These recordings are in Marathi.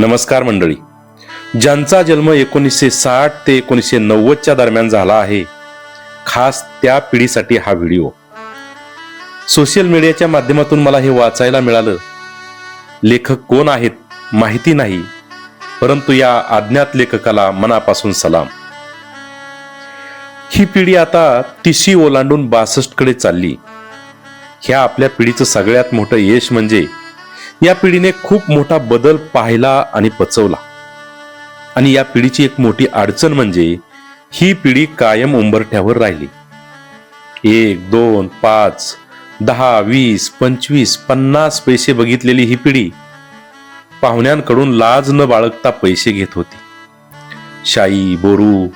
नमस्कार मंडळी. ज्यांचा जन्म एकोणीसशे साठ ते एकोणीसशे नव्वदच्या दरम्यान झाला आहे खास त्या पिढीसाठी हा व्हिडिओ. सोशल मीडियाच्या माध्यमातून मला हे वाचायला मिळालं. लेखक कोण आहेत माहिती नाही परंतु या अज्ञात लेखकाला मनापासून सलाम. ही पिढी आता तिशी ओलांडून बासष्टकडे चालली. ह्या आपल्या पिढीचं सगळ्यात मोठं यश म्हणजे या पिढीने खूप मोठा बदल पाहिला आणि पचवला. आणि या पिढीची एक मोठी अडचण म्हणजे ही पिढी कायम उंबरठ्यावर राहिली. एक दोन पाच दहा वीस पंचवीस पन्नास पैसे बघितलेली ही पिढी पाहुण्यांकडून लाज न बाळगता पैसे घेत होती. शाई बोरू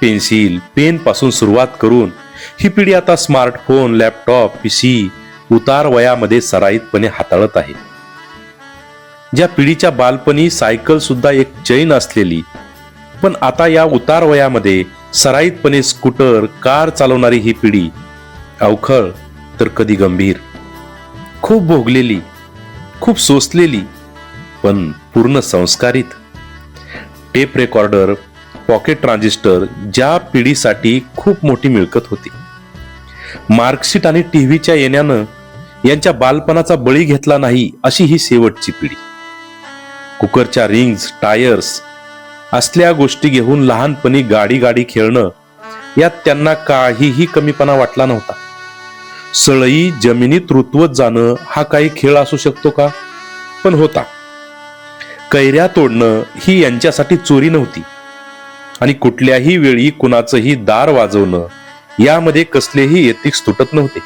पेन्सिल पेन पासून सुरुवात करून ही पिढी आता स्मार्टफोन लॅपटॉप पीसी उतार वयामध्ये सराईतपणे हाताळत आहे. ज्या पिढीच्या बालपणी सायकल सुद्धा एक जैन असलेली. पण आता या उतार वयामध्ये सराईतपणे स्कूटर कार चालवणारी ही पिढी अवखळ तर कधी गंभीर. खूप भोगलेली खूप सोसलेली पण पूर्ण संस्कारित. टेप रेकॉर्डर पॉकेट ट्रान्झिस्टर ज्या पिढीसाठी खूप मोठी मिळकत होती. मार्कशीट आणि टीव्हीच्या येण्यानं यांच्या बालपणाचा बळी घेतला नाही अशी ही शेवटची पिढी. कुकरच्या रिंग्स टायर्स असल्या गोष्टी घेऊन लहानपणी गाडी गाडी खेळणं यात त्यांना काहीही कमीपणा वाटला नव्हता. सळई जमिनीत रुतवत जाणं हा काही खेळ असू शकतो का? पण होता. कैऱ्या तोडणं ही यांच्यासाठी चोरी नव्हती. आणि कुठल्याही वेळी कुणाचंही दार वाजवणं यामध्ये कसलेही एथिक्स तुटत नव्हते.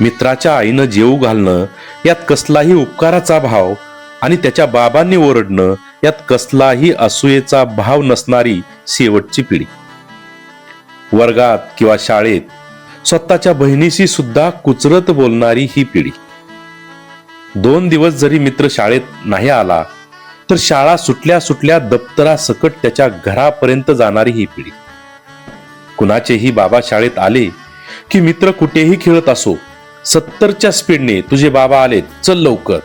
मित्राच्या आईनं जेऊ घालणं यात कसलाही उपकाराचा भाव आणि त्याच्या बाबांनी ओरडणं यात कसलाही असूयेचा भाव नसणारी शेवटची पिढी. वर्गात किंवा शाळेत स्वतःच्या बहिणीशी सुद्धा कुचरत बोलणारी ही पिढी. दोन दिवस जरी मित्र शाळेत नाही आला तर शाळा सुटल्या सुटल्या दप्तरा सकट त्याच्या घरापर्यंत जाणारी ही पिढी. कुणाचेही बाबा शाळेत आले की मित्र कुठेही खेळत असो सत्तरच्या स्पीडने तुझे बाबा आलेत चल लवकर.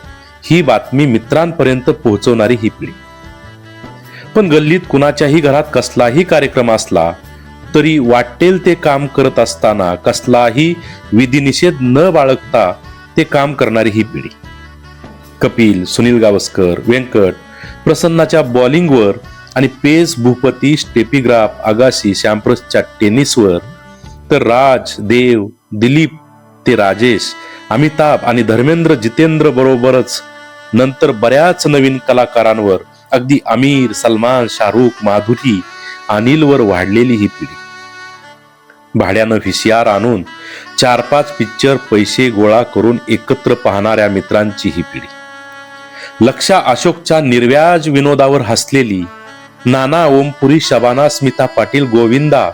ही बातमी मित्रांपर्यंत पोहोचवणारी ही पिढी. पण गल्लीत कुणाच्याही घरात कसलाही कार्यक्रम असला तरी वाटेल ते काम करत असताना कसलाही विधिनिषेध न बाळगता ते काम करणारी ही पिढी. कपिल सुनील गावस्कर व्यंकट प्रसन्नाच्या बॉलिंगवर आणि पेस भूपती स्टेपिग्राफ आगाशी शॅम्प्रसच्या टेनिसवर तर राज देव दिलीप ते राजेश अमिताभ आणि धर्मेंद्र जितेंद्र बरोबरच नंतर बऱ्याच नवीन कलाकारांवर अगदी आमिर सलमान शाहरुख माधुरी अनिलवर वाढलेली ही पिढी. भाड्यानं व्हीसीआर आणून चार पाच पिक्चर पैसे गोळा करून एकत्र पाहणाऱ्या मित्रांची ही पिढी. लक्षा अशोकच्या निर्व्याज विनोदावर हसलेली नाना ओमपुरी शबाना स्मिता पाटील गोविंदा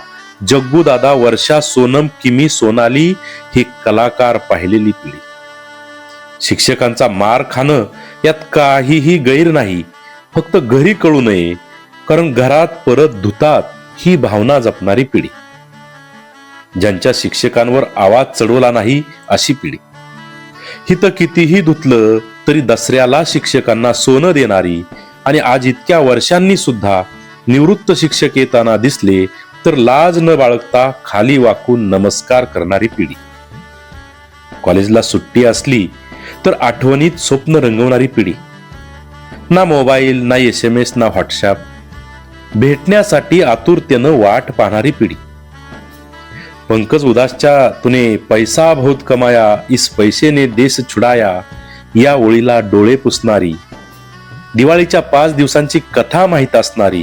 जग्गूदादा वर्षा सोनम किमी सोनाली ही कलाकार पाहिलेली पिढी. शिक्षकांचा मार खाणं यात काहीही गैर नाही. फक्त घरी कळू नये कारण घरात परत धुतात ही भावना जपणारी पिढी. ज्यांच्या शिक्षकांवर आवाज चढवला नाही अशी पिढी. हिथं कितीही धुतलं तरी दसऱ्याला शिक्षकांना सोनं देणारी आणि आज इतक्या वर्षांनी सुद्धा निवृत्त शिक्षक येताना दिसले तर लाज न बाळगता खाली वाकून नमस्कार करणारी पिढी. कॉलेजला सुट्टी असली तर आठवणीत स्वप्न रंगवणारी पिढी. ना मोबाईल ना एस एम एस ना व्हॉट्सअप भेटण्यासाठी आतुरतेनं वाट पाहणारी पिढी. पंकज उदासच्या तुने पैसा बहुत कमाया इस पैसेने देश छुडाया या ओळीला डोळे पुसणारी. दिवाळीच्या पाच दिवसांची कथा माहीत असणारी.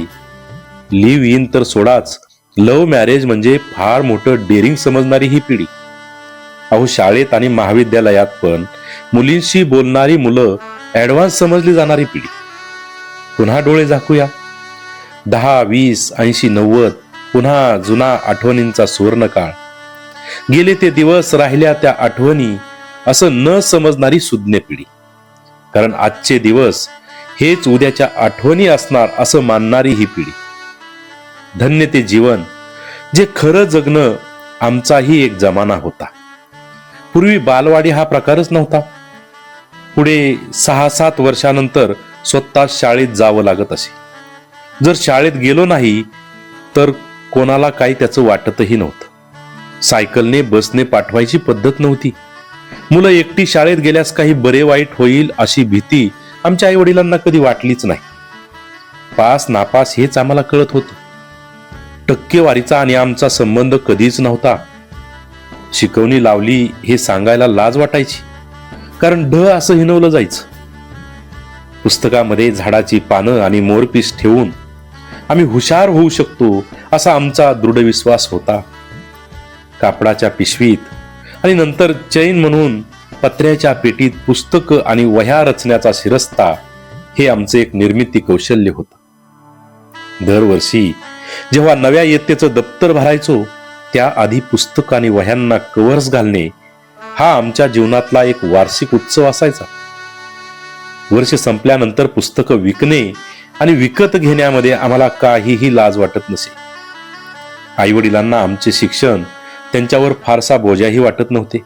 लिव्ह इन तर सोडाच लव्ह मॅरेज म्हणजे फार मोठं डेअरिंग समजणारी ही पिढी. अहो शाळेत आणि महाविद्यालयात पण मुलींशी बोलणारी मुलं ऍडव्हान्स समजली जाणारी पिढी. पुन्हा डोळे झाकूया. दहा वीस ऐंशी नव्वद पुन्हा जुना आठवणींचा सुवर्णकाळ. गेले ते दिवस राहिल्या त्या आठवणी असं न समजणारी सुज्ञ पिढी. कारण आजचे दिवस हेच उद्याच्या आठवणी असणार असं मानणारी ही पिढी. धन्य ते जीवन जे खरं जगणं आमचाही एक जमाना होता. पूर्वी बालवाडी हा प्रकारच नव्हता. पुढे सहा सात वर्षानंतर स्वतः शाळेत जावं लागत असे. जर शाळेत गेलो नाही तर कोणाला काही त्याचं वाटतही नव्हतं. सायकलने बसने पाठवायची पद्धत नव्हती. मुलं एकटी शाळेत गेल्यास काही बरे वाईट होईल अशी भीती आमच्या आई वडिलांना कधी वाटलीच नाही. पास नापास हेच आम्हाला कळत होतं. टक्केवारीचा आणि आमचा संबंध कधीच नव्हता. शिकवणी लावली हे सांगायला लाज वाटायची. कारण ढ असं हिनवलं जायचं. पुस्तकामध्ये झाडाची पानं आणि मोरपीस ठेवून आम्ही हुशार होऊ शकतो असा आमचा दृढ विश्वास होता. कापडाच्या पिशवीत आणि नंतर चैन म्हणून पत्र्याच्या पेटीत पुस्तक आणि वह्या रचण्याचा शिरस्ता हे आमचे एक निर्मिती कौशल्य होतं. दरवर्षी जेव्हा नव्या इयत्तेचं दप्तर भरायचो त्या आधी पुस्तक आणि वह्यांना कव्हर्स घालणे हा आमच्या जीवनातला एक वार्षिक उत्सव असायचा. वर्ष संपल्यानंतर पुस्तकं विकणे आणि विकत घेण्यामध्ये आम्हाला काहीही लाज वाटत नसे. आई वडिलांना आमचे शिक्षण त्यांच्यावर फारसा बोजाही वाटत नव्हते.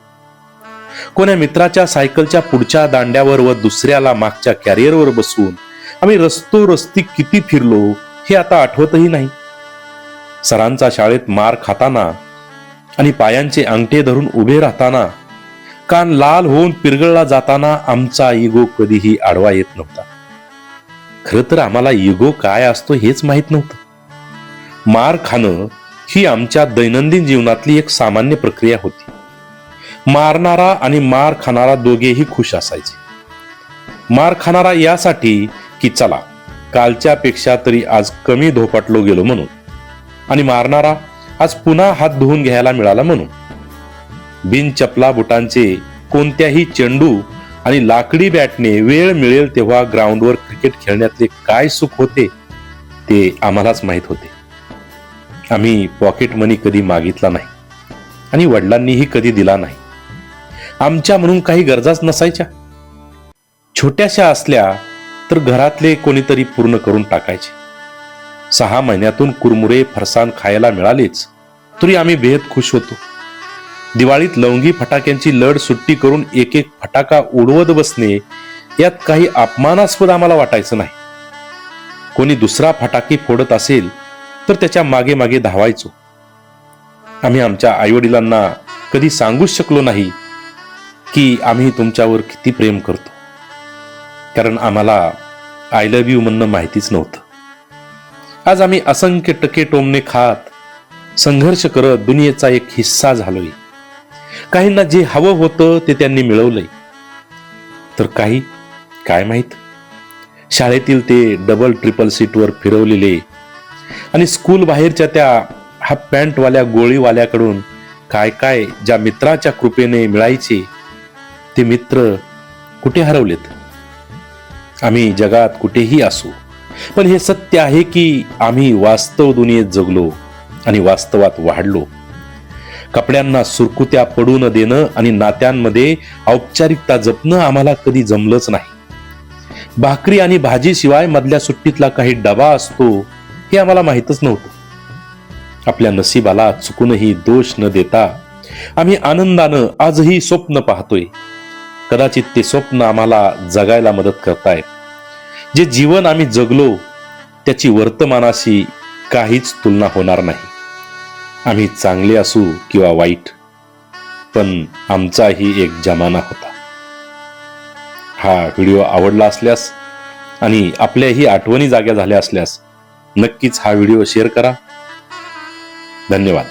कोण्या मित्राच्या सायकलच्या पुढच्या दांड्यावर व दुसऱ्याला मागच्या कॅरियरवर बसून आम्ही रस्तो रस्ती किती फिरलो हे आता आठवतही नाही. सरांचा शाळेत मार खाताना आणि पायांचे अंगठे धरून उभे राहताना कान लाल होऊन पिरगळला जाताना आमचा इगो कधीही आडवा येत नव्हता. खरं तर आम्हाला इगो काय असतो हेच माहीत नव्हतं. मार खाणं ही आमच्या दैनंदिन जीवनातली एक सामान्य प्रक्रिया होती. मारणारा आणि मार खाणारा दोघेही खुश असायचे. मार खाणारा यासाठी की चला कालच्या पेक्षा तरी आज कमी धोपाटलो गेलो म्हणून. आणि मारणारा आज पुन्हा हात धुवून घ्यायला मिळाला म्हणून. बिन चपला बुटांचे कोणत्याही चेंडू आणि लाकडी बॅटने वेळ मिळेल तेव्हा ग्राउंडवर क्रिकेट खेळण्यातले काय सुख होते ते आम्हालाच माहीत होते. आम्ही पॉकेट मनी कधी मागितला नाही आणि वडिलांनीही कधी दिला नाही. आमच्या म्हणून काही गरजाच नसायच्या. छोट्याशा असल्या तर घरातले कोणीतरी पूर्ण करून टाकायचे. सहा महिन्यातून कुरमुरे फरसाण खायला मिळालेच तरी आम्ही बेहद खुश होतो. दिवाळीत लवंगी फटाक्यांची लढ सुट्टी करून एक एक फटाका उडवत बसणे यात काही अपमानास्पद आम्हाला वाटायचं नाही. कोणी दुसरा फटाके फोडत असेल तर त्याच्यामागे मागे धावायचो. आम्ही आमच्या आईवडिलांना कधी सांगूच शकलो नाही की आम्ही तुमच्यावर किती प्रेम करतो. कारण आम्हाला आय लव्ह यू म्हणणं माहितीच नव्हतं. आज आम्ही असंख्य टके टोमणे खात संघर्ष करत दुनियेचा एक हिस्सा झालोय. काहींना जे हवं होतं ते त्यांनी मिळवलंय. तर काही काय माहीत? शाळेतील ते डबल ट्रिपल सीटवर फिरवलेले आणि स्कूल बाहेरच्या त्या हाफ पॅन्टवाल्या गोळीवाल्याकडून काय काय ज्या मित्राच्या कृपेने मिळायचे ते मित्र कुठे हरवलेत? आम्ही जगात कुठेही असू पण हे सत्य आहे की आम्ही वास्तव दुनियेत जगलो आणि वास्तवात वाढलो. कपड्यांना सुरकुत्या पडू न देणं आणि नात्यांमध्ये औपचारिकता जपणं आम्हाला कधी जमलंच नाही. भाकरी आणि भाजी शिवाय मधल्या सुट्टीतला काही डबा असतो हे आम्हाला माहीतच नव्हतं. आपल्या नशिबाला चुकूनही दोष न देता आम्ही आनंदानं आजही स्वप्न पाहतोय. कदाचित ते स्वप्न आम्हाला जगायला मदत करताय जे जीवन आम्ही जगलो त्याची वर्तमानाशी काहीच तुलना होणार नाही. आम्ही चांगले असू किंवा वाईट पण आमचाही एक जमाना होता. हा व्हिडिओ आवडला असल्यास आणि आपल्याही आठवणी जाग्या झाल्या असल्यास नक्कीच हा व्हिडिओ शेअर करा. धन्यवाद.